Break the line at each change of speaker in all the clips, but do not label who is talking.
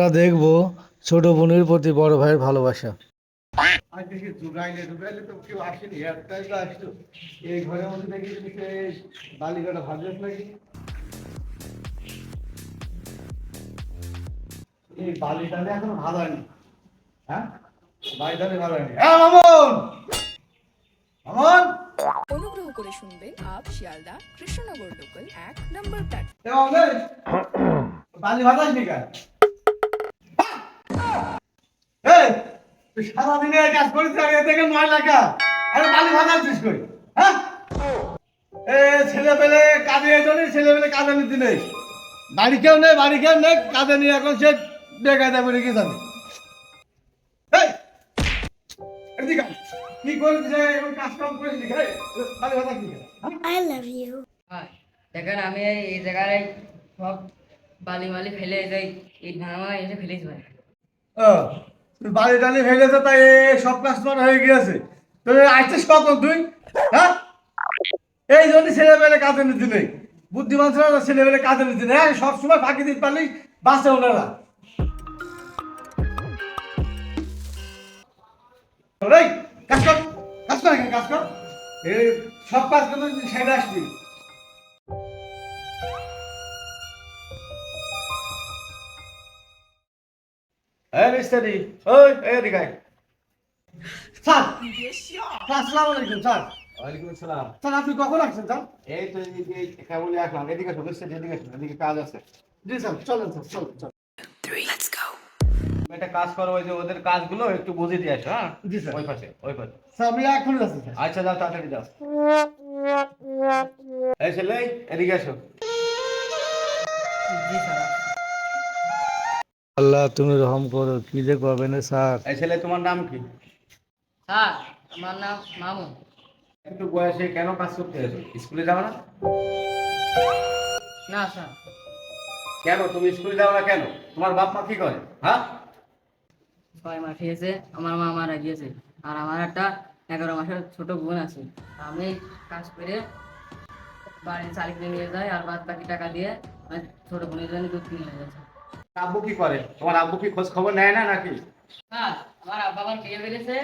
আমরা দেখব ছোট বোনের প্রতি বড় ভাইয়ের ভালোবাসা।
নাকি? হ্যাঁ? হ্যাঁ মামন! মামন!
অনুগ্রহ করে শুনবেন আপ শিয়ালদা কৃষ্ণনগর লোকাল এক নম্বর প্ল্যাটফর্ম
বালি ভাজাস নি সারাদিনে কাজ করিস আর এ দেখে নয় লাগা আরে বালি ভাজাচ্ছিস কই হ্যাঁ? এ ছেলে পেলে কাজে জন্য ছেলে পেলে কাজে নিতে নেই। বাড়ি কেউ নেই বাড়ি কেউ নেই কাজে নিয়ে এখন সে বেকায় যাবে রেখে যাবে এই! এদিকে আয়। কি এখন কাজ কাম বালি হ্যাঁ?
I love
দেখেন আমি এই জায়গায় সব বালি মালি ফেলে যাই এই ধানা এসে ফেলেছি ভাই।
ও, বাড়ি টালি ফেলেছে তাই সব কাজ তোমার হয়ে গিয়েছে। তুই আসছিস কখন তুই? হ্যাঁ? এই জন্য ছেলে পেলে কাজে নিতে নেই। বুদ্ধিমান ছেলে ছেলে পেলে কাজে নিতে নেই। হ্যাঁ সবসময় ফাঁকি দিতে পারলি বাঁচে ওনারা কাজ কর কাজ কর কাজ কর। সব কাজ করতে সাইডে আসবি। মিস্টারি ওই এদিকে আয়। স্যার স্যার আসসালামু আলাইকুম স্যার।
ওয়ালাইকুম আসসালাম।
স্যার আপনি কখন আসছেন স্যার?
এই তো এদিকে কেবলই আসলাম? এদিকে আসো বুঝছেন এদিকে আসো এদিকে কাজ আছে।
জি স্যার চলেন স্যার চলেন চলেন।
একটা কাজ করো ওই যে ওদের কাজগুলো একটু বুঝে দিয়ে আসো হ্যাঁ?
জি, স্যার।
ওই পাশে ওই পাশে।
স্যার আমি এখনই যাচ্ছি
আচ্ছা যাও তাড়াতাড়ি যাও। এই ছেলে এদিকে আসো।
জি স্যার
আল্লাহ তুমি রহম করো। কি যে করবেন স্যার?
এই ছেলে তোমার নাম কি?
স্যার আমার নাম মামুন
একটু বয়সে কেন কাজ করতে এসো? স্কুলে যাও না?
না স্যার।
কেন? তুমি স্কুলে যাও না কেন? তোমার বাপ মা কি করে? হ্যাঁ?
ছয় মাস হয়েছে আমার মা মারা গিয়েছে। আর আমার একটা এগারো মাসের ছোট বোন আছে। আমি কাজ করে বাড়ির চালি কিনে নিয়ে যাই আর বাদ বাকি টাকা দিয়ে আমি ছোট বোনের জন্য দুধ কিনে নিয়ে যাচ্ছি
আব্বু কি করে? তোমার আব্বু কি খোঁজ খবর নেয় না নাকি?
হ্যাঁ আমার আব্বা আমার বিয়ে বেড়েছে।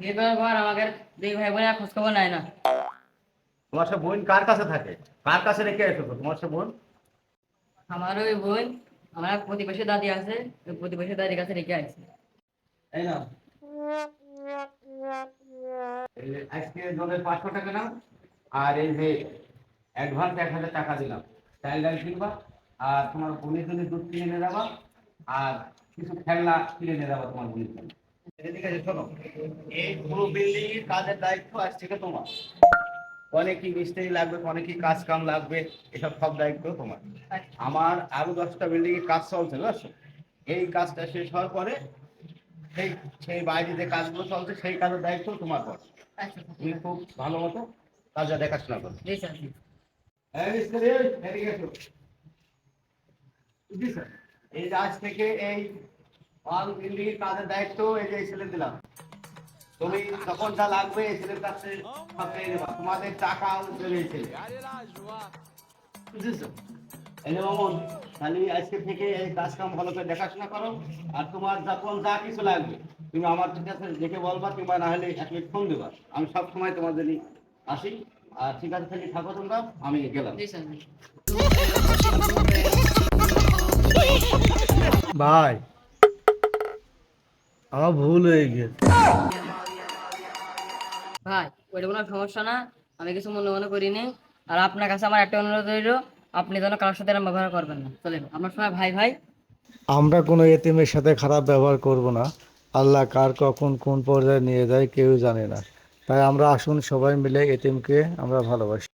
বিয়ে করার পর আমাকে দুই ভাই বোনের খোঁজ খবর নেয় না।
তোমার সে বোন কার কাছে থাকে? কার কাছে রেখে এসেছ তোমার সে বোন?
আমার ওই বোন আমার প্রতিবেশী দাদি আছে ওই প্রতিবেশী দাদির কাছে রেখে আসছে
এই যে আজকে জলের পাঁচশো টাকা নাও আর এই যে অ্যাডভান্স এক হাজার টাকা দিলাম। চাল ডাল কিনবা? আর তোমার বোনের জন্য দুধ কিনে নিয়ে যাবা আর কিছু খেলনা কিনে নিয়ে যাবা তোমার বোনের জন্য। এদিকে এসে শোনো। এই পুরো বিল্ডিং এর কাজের দায়িত্ব আজ থেকে তোমার। অনেক কি মিস্ত্রি লাগবে অনেক কি কাজ কাম লাগবে এসব সব দায়িত্ব তোমার। আমার আরও দশটা বিল্ডিং এর কাজ চলছে বুঝছ? এই কাজটা শেষ হওয়ার পরে সেই সেই বাইরে যে কাজগুলো চলছে সেই কাজের দায়িত্ব তোমার পর।
আচ্ছা
তুমি খুব ভালো মতো কাজটা দেখাশোনা করো
জি স্যার
হ্যাঁ মিস্ত্রি এদিকে এসো জি স্যার এই থেকে এই কাজের দায়িত্ব, এই যে দিলাম। তুমি যা লাগবে তোমাদের টাকা আজকে থেকে এই কাজ কাম ভালো করে দেখাশোনা করো। আর তোমার যখন যা কিছু লাগবে, তুমি আমার কাছে দেখে বলবা, কিংবা না হলে এক মিনিট ফোন দেবা। আমি সব সময় জন্য আসি। আর ঠিক আছে থাকি থাকো তোমরা। আমি গেলাম।
ভাই আমার ভুল হয়ে গেছে।
ভাই ওইটা কোনো সমস্যা না আমি কিছু মনে মনে করিনি আর আপনার কাছে আমার একটা অনুরোধ রইল আপনি যেন কারোর সাথে এরকম ব্যবহার করবেন না। চলেন আপনার সময় ভাই ভাই।
আমরা কোনো এতিমের সাথে খারাপ ব্যবহার করব না। আল্লাহ কার কখন কোন পর্যায়ে নিয়ে যায় কেউ জানে না। তাই আমরা আসুন সবাই মিলে এতিমকে আমরা ভালোবাসি।